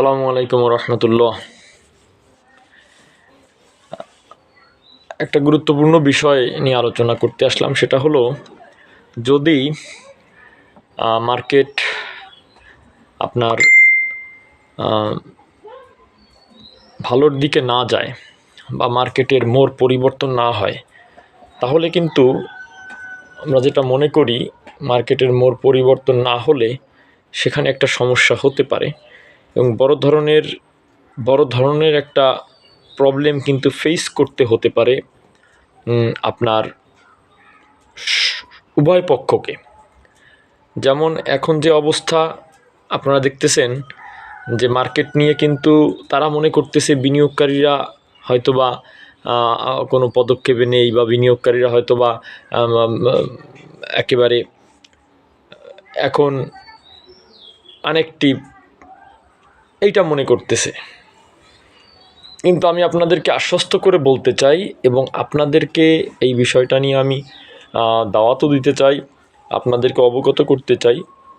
সালামু আলাইকুম রহমতুল্লাহ একটা গুরুত্বপূর্ণ বিষয় নিয়ে আলোচনা করতে আসলাম, সেটা হলো যদি মার্কেট আপনার ভালোর দিকে না যায় বা মার্কেটের মোর পরিবর্তন না হয়, তাহলে কিন্তু আমরা যেটা মনে করি, মার্কেটের মোর পরিবর্তন না হলে সেখানে একটা সমস্যা হতে পারে। এবং বড় ধরনের বড় ধরনের একটা প্রবলেম কিন্তু ফেস করতে হতে পারে আপনার উভয় পক্ষকে। যেমন এখন যে অবস্থা, আপনারা দেখতেছেন যে মার্কেট নিয়ে কিন্তু তারা মনে করতেছে বিনিয়োগকারীরা হয়তোবা কোনো পদক্ষেপে নেই বা বিনিয়োগকারীরা হয়তোবা একেবারে এখন অনেকটি এইটা মনে করতেছে। কিন্তু আমি আপনাদেরকে আশ্বস্ত করে বলতে চাই এবং আপনাদেরকে এই বিষয়টা নিয়ে আমি দাওয়াতও দিতে চাই, আপনাদেরকে অবগত করতে চাই।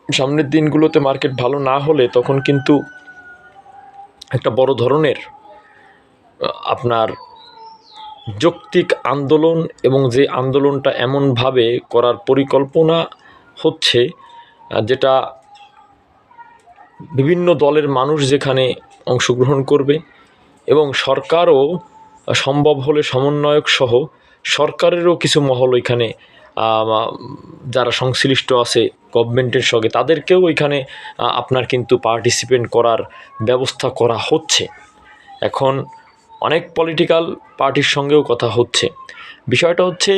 সামনের দিনগুলোতে মার্কেট ভালো না হলে তখন কিন্তু একটা বড় ধরনের আপনার যৌক্তিক আন্দোলন এবং যে আন্দোলনটা এমনভাবে করার পরিকল্পনা হচ্ছে যেটা বিভিন্ন দলের মানুষ যেখানে অংশগ্রহণ করবে এবং সরকারও সম্ভব হলে সমন্বয়ক সহ সরকারেরও কিছু মহল ওইখানে যারা সংশ্লিষ্ট আছে গভর্নমেন্টের সঙ্গে, তাদেরকেও ওইখানে আপনার কিন্তু পার্টিসিপেন্ট করার ব্যবস্থা করা হচ্ছে। এখন অনেক পলিটিক্যাল পার্টির সঙ্গেও কথা হচ্ছে। বিষয়টা হচ্ছে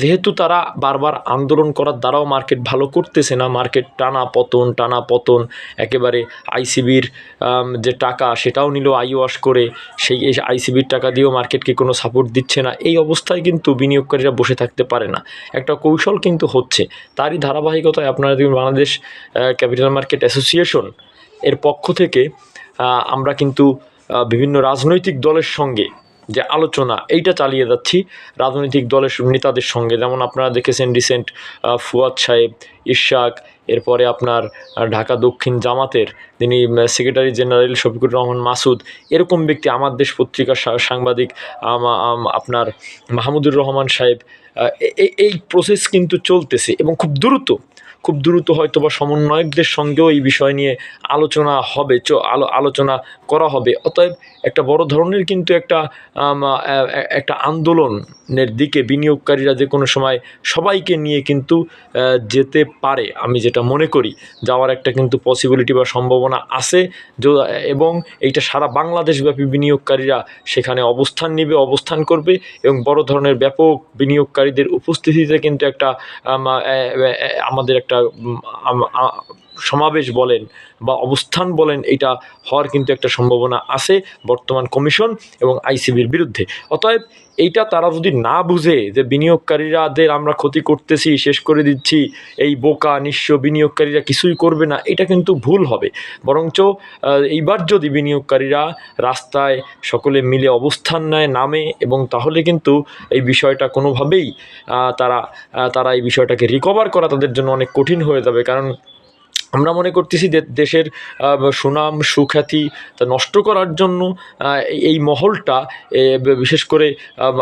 যেহেতু তারা বারবার আন্দোলন করার দ্বারাও মার্কেট ভালো করতেছে না, মার্কেট টানা পতন টানা পতন, একেবারে আইসিবির যে টাকা সেটাও নিল আইওয়াশ করে, সেই আইসিবির টাকা দিয়েও মার্কেটকে কোনো সাপোর্ট দিচ্ছে না। এই অবস্থায় কিন্তু বিনিয়োগকারীরা বসে থাকতে পারে না। একটা কৌশল কিন্তু হচ্ছে, তারই ধারাবাহিকতায় আপনারা দেখবেন বাংলাদেশ ক্যাপিটাল মার্কেট অ্যাসোসিয়েশন এর পক্ষ থেকে আমরা কিন্তু বিভিন্ন রাজনৈতিক দলের সঙ্গে যে আলোচনা, এইটা চালিয়ে যাচ্ছি রাজনৈতিক দলের নেতাদের সঙ্গে। যেমন আপনারা দেখেছেন রিসেন্ট ফুয়াদ সাহেব ইশাক এরপরে আপনার ঢাকা দক্ষিণ জামাতের যিনি সেক্রেটারি জেনারেল শফিকুর রহমান মাসুদ, এরকম ব্যক্তি আমার দেশ পত্রিকার সাংবাদিক আপনার মাহমুদুর রহমান সাহেব এই প্রসেস কিন্তু চলতেছে এবং খুব দ্রুত খুব দ্রুত হয়তো বা সমন্বয়কদের সঙ্গেও এই বিষয় নিয়ে আলোচনা হবে আলোচনা করা হবে। অতএব একটা বড় ধরনের কিন্তু একটা একটা আন্দোলনের দিকে বিনিয়োগকারীরা যে কোনো সময় সবাইকে নিয়ে কিন্তু যেতে পারে, আমি যেটা মনে করি। যাওয়ার একটা কিন্তু পসিবিলিটি বা সম্ভাবনা আছে এবং এইটা সারা বাংলাদেশব্যাপী বিনিয়োগকারীরা সেখানে অবস্থান নেবে, অবস্থান করবে, এবং বড় ধরনের ব্যাপক বিনিয়োগকারীদের উপস্থিতিতে কিন্তু একটা আমাদের একটা উম, আম- আ- সমাবেশ বলেন বা অবস্থান বলেন, এটা হওয়ার কিন্তু একটা সম্ভাবনা আছে বর্তমান কমিশন এবং আইসিবির বিরুদ্ধে। অতএব এইটা তারা যদি না বুঝে যে বিনিয়োগকারীরাদের আমরা ক্ষতি করতেছি, শেষ করে দিচ্ছি, এই বোকা, নিঃস্ব বিনিয়োগকারীরা কিছুই করবে না, এটা কিন্তু ভুল হবে। বরঞ্চ এইবার যদি বিনিয়োগকারীরা রাস্তায় সকলে মিলে অবস্থান নেয়, নামে, এবং তাহলে কিন্তু এই বিষয়টা কোনোভাবেই তারা তারা এই বিষয়টাকে রিকভার করা তাদের জন্য অনেক কঠিন হয়ে যাবে। কারণ আমরা মনে করতেছি দেশের সুনাম, সুখ্যাতি তা নষ্ট করার জন্য এই- মহলটা বিশেষ করে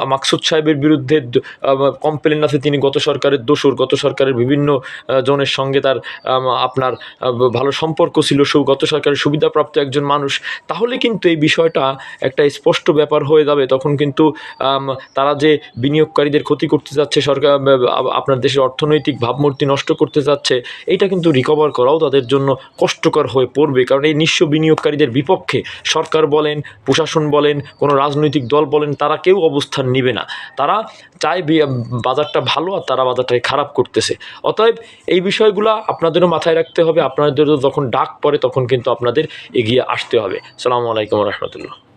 মাকসুদ সাহেবের বিরুদ্ধে কমপ্লেন আছে, তিনি গত সরকারের দোষর, গত সরকারের বিভিন্ন জনের সঙ্গে তার আপনার ভালো সম্পর্ক ছিল, সু গত সরকারের সুবিধাপ্রাপ্ত একজন মানুষ। তাহলে কিন্তু এই বিষয়টা একটা স্পষ্ট ব্যাপার হয়ে যাবে। তখন কিন্তু তারা যে বিনিয়োগকারীদের ক্ষতি করতে যাচ্ছে, সরকার আপনার দেশের অর্থনৈতিক ভাবমূর্তি নষ্ট করতে যাচ্ছে এটা কিন্তু রিকভার করাও তাদের জন্য কষ্টকর হয়ে পড়বে। কারণ এই নিঃস্ব বিনিয়োগকারীদের বিপক্ষে সরকার বলেন, প্রশাসন বলেন, কোনো রাজনৈতিক দল বলেন, তারা কেউ অবস্থান নেবে না। তারা চায় বাজারটা ভালো আর তারা বাজারটাকে খারাপ করতেছে। অতএব এই বিষয়গুলো আপনাদেরও মাথায় রাখতে হবে। আপনাদেরও যখন ডাক পড়ে তখন কিন্তু আপনাদের এগিয়ে আসতে হবে। সালামু আলাইকুম রহমতুল্লাহ।